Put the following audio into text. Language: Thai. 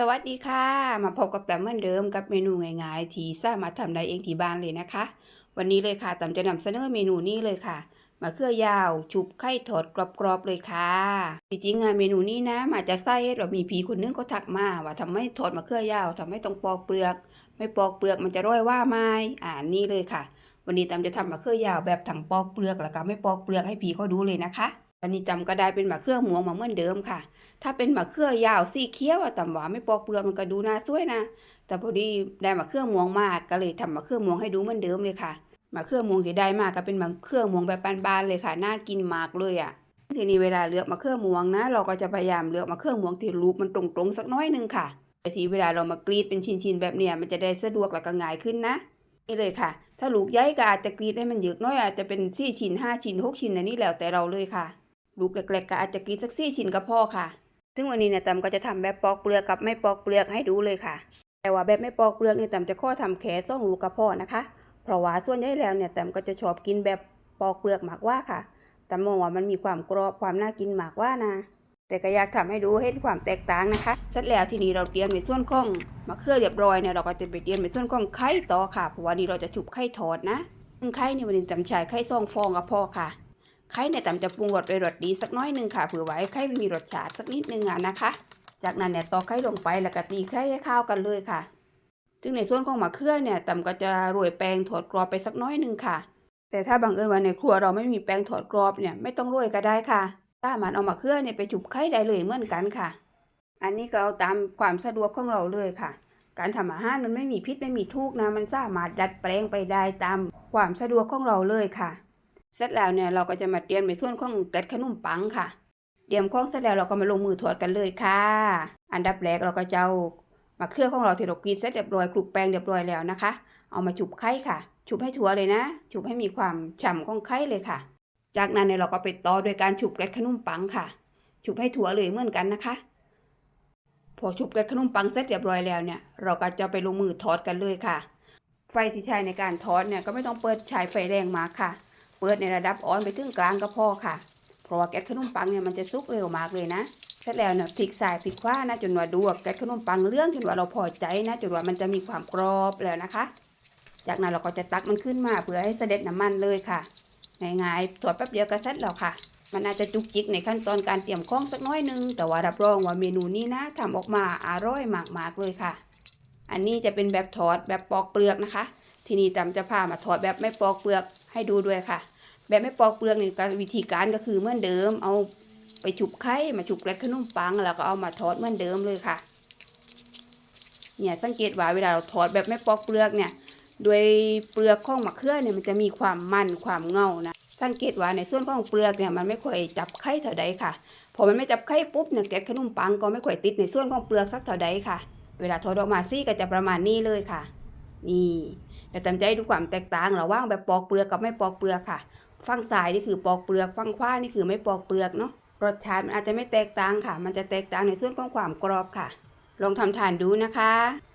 สวัสดีค่ะ มาพบกับแตมเหมือนเดิมกับเมนูง่ายๆ ที่สามารถทำได้เองที่บ้านเลยนะคะ วันนี้เลยค่ะแตมจะนำเสนอเมนูนี้เลยค่ะมะเขือยาวชุบไข่ทอดกรอบๆเลยค่ะจริงๆอะเมนูนี้นะมาจากไส้เฮ็ดว่ามีผีคนนึงก็ทักมาว่าทำไมทอดมะเขือยาวทำไมต้องปอกเปลือก ไม่ปอกเปลือกมันจะร่อยว่าไหมอ่านี่เลยค่ะ วันนี้แตมจะทำมะเขือยาวแบบถังปอกเปลือกแล้วก็ไม่ปอกเปลือกให้ผีเขาดูเลยนะคะ วันนี้จำก็ได้เป็นหมะเขืองหมวงมาเหมือนเดิมค่ะ ถ้าเป็นหมะเขือยาวสีเขียวอะต่ำหวาไม่ปอกเปลือกมันก็ดูน่าสวยนะ แต่พอดีได้หมะเขืองหมวงมากก็เลยทำหมะเขืองหมวงให้ดูเหมือนเดิมเลยค่ะหมะเขืองหมวงที่ได้มากก็เป็นหมะเขืองหมวงแบบบานๆเลยค่ะ น่ากินมากเลยอะทีนี้เวลาเลือกมะเขือม่วงนะ เราก็จะพยายามเลือกมะเขือม่วงที่รูปมันตรงๆสักน้อยนึงค่ะแต่ทีเวลาเรามากรีดเป็นชิ้นๆแบบเนี้ยมันจะได้สะดวกและก็ง่ายขึ้นนะนี่เลยค่ะ ถ้าลูกใหญ่ก็อาจจะกรีดให้มันเยอะน้อยอาจจะเป็นสี่ชิ้นห้าชิ้นหกชิ้นอันนี้แล้วแต่เราเลยค่ะ ลูกเล็กๆก็อาจจะกรีดสักสี่ชิ้นก็พอค่ะ ซึ่งวันนี้เนี่ยตำก็จะทำแบบปอกเปลือกกับไม่ปอกเปลือกให้ดูเลยค่ะ แต่ว่าแบบไม่ปอกเปลือกเนี่ยตำจะข้อทำแค่ซ่องลูกกระพอนะคะ เพราะว่าส่วนใหญ่แล้วเนี่ยตำก็จะชอบกินแบบปอกเปลือกมากว่าค่ะตำมองว่ามันมีความกรอบความน่ากินมากว่านะแต่ก็อยากทำให้ดูเห็นความแตกต่างนะคะเสร็จแล้วทีนี้เราเตรียมในส่วนของมะเขือเรียบร้อยเนี่ยเราก็จะไปเตรียมในส่วนของไข่ต่อค่ะเพราะว่านี่เราจะชุบไข่ทอดนะซึ่งไข่เนี่ยวันนี้ตำใช้ไข่ซองฟองก็พอค่ะ ไข่เนี่ยตำจะปรุงรสด้วยรสดีสักน้อยหนึ่งค่ะเผื่อไว้ไข่มีรสชาติสักนิดนึงอะนะคะ จากนั้นเนี่ยตอกไข่ลงไปแล้วก็ตีไข่ให้เข้ากันเลยค่ะซึ่งในส่วนของมะเขือเนี่ยตำก็จะโรยแป้งทอดกรอบไปสักน้อยหนึ่งค่ะ แต่ถ้าบังเอิญว่าในครัวเราไม่มีแป้งทอดกรอบเนี่ยไม่ต้องโรยก็ได้ค่ะสามารถเอามะเขือเนี่ยไปจุบไข่ได้เลยเหมือนกันค่ะ อันนี้ก็เอาตามความสะดวกของเราเลยค่ะ การทำอาหารมันไม่มีพิษไม่มีทุกนะมันสามารถดัดแปลงไปได้ตามความสะดวกของเราเลยค่ะ เสร็จแล้วเนี่ยเราก็จะมาเตรียมในส่วนของเกล็ดขนมปังค่ะ เตรียมของเสร็จแล้วเราก็มาลงมือทอดกันเลยค่ะ อันดับแรกเราก็จะเอามะเขือของเราที่เรากรีดเสร็จเรียบร้อยคลุกแป้งเรียบร้อยแล้วนะคะ เอามาชุบไข่ค่ะชุบให้ทั่วเลยนะชุบให้มีความฉ่ำของไข่เลยค่ะ จากนั้นเนี่ยเราก็ไปต่อด้วยการชุบเกล็ดขนมปังค่ะชุบให้ทั่วเลยเหมือนกันนะคะ พอชุบเกล็ดขนมปังเสร็จเรียบร้อยแล้วเนี่ย เราก็จะไปลงมือทอดกันเลยค่ะ ไฟที่ใช้ในการทอดเนี่ยก็ไม่ต้องเปิดใช้ไฟแรงมากค่ะ เปิดในระดับอ่อนไปถึงกลางก็พอค่ะ เพราะว่าแก๊สขนมปังเนี่ยมันจะสุกเร็วมากเลยนะเสร็จแล้วเนี่ยพลิกซ้ายพลิกขว้านะจนว่าดูว่าแก๊สขนมปังเรื่องจนว่าเราพอใจนะจนว่ามันจะมีความกรอบแล้วนะคะ จากนั้นเราก็จะตักมันขึ้นมาเพื่อให้เสด็จน้ำมันเลยค่ะง่ายๆทอดแป๊บเดียวก็เสร็จแล้วค่ะมันอาจจะจุกจิกในขั้นตอนการเตรียมของสักน้อยนึง แต่ว่ารับรองว่าเมนูนี้นะทำออกมาอร่อยมากๆเลยค่ะ อันนี้จะเป็นแบบทอดแบบปอกเปลือกนะคะ ทีนี้ตำจะพามาทอดแบบไม่ปอกเปลือก ให้ดูด้วยค่ะ แบบไม่ปอกเปลือกนี่ก็วิธีการก็คือเหมือนเดิม เอาไปฉุบไข่มาฉุบเกล็ดขนมปัง แล้วก็เอามาทอดเหมือนเดิมเลยค่ะ เนี่ยสังเกตว่าเวลาเราทอดแบบไม่ปอกเปลือกเนี่ยโดยเปลือกของมะเขือเนี่ยมันจะมีความมันความเงานะสังเกตว่าในส่วนของเปลือกเนี่ยมันไม่ค่อยจับไข่เท่าใดค่ะพอมันไม่จับไข่ปุ๊บเนี่ยเกล็ดขนมปังก็ไม่ค่อยติดในส่วนของเปลือกสักเท่าใดค่ะ เวลาทอดออกมาซี่ก็จะประมาณนี้เลยค่ะ นี่ เดี๋ยวจำใจดูความแตกต่างระหว่างแบบปอกเปลือกกับไม่ปอกเปลือกค่ะฝั่งซ้ายนี่คือปอกเปลือกฝั่งขวานี่คือไม่ปอกเปลือกเนาะรสชาติมันอาจจะไม่แตกต่างค่ะ มันจะแตกต่างในส่วนของความกรอบค่ะ ลองทำทานดูนะคะ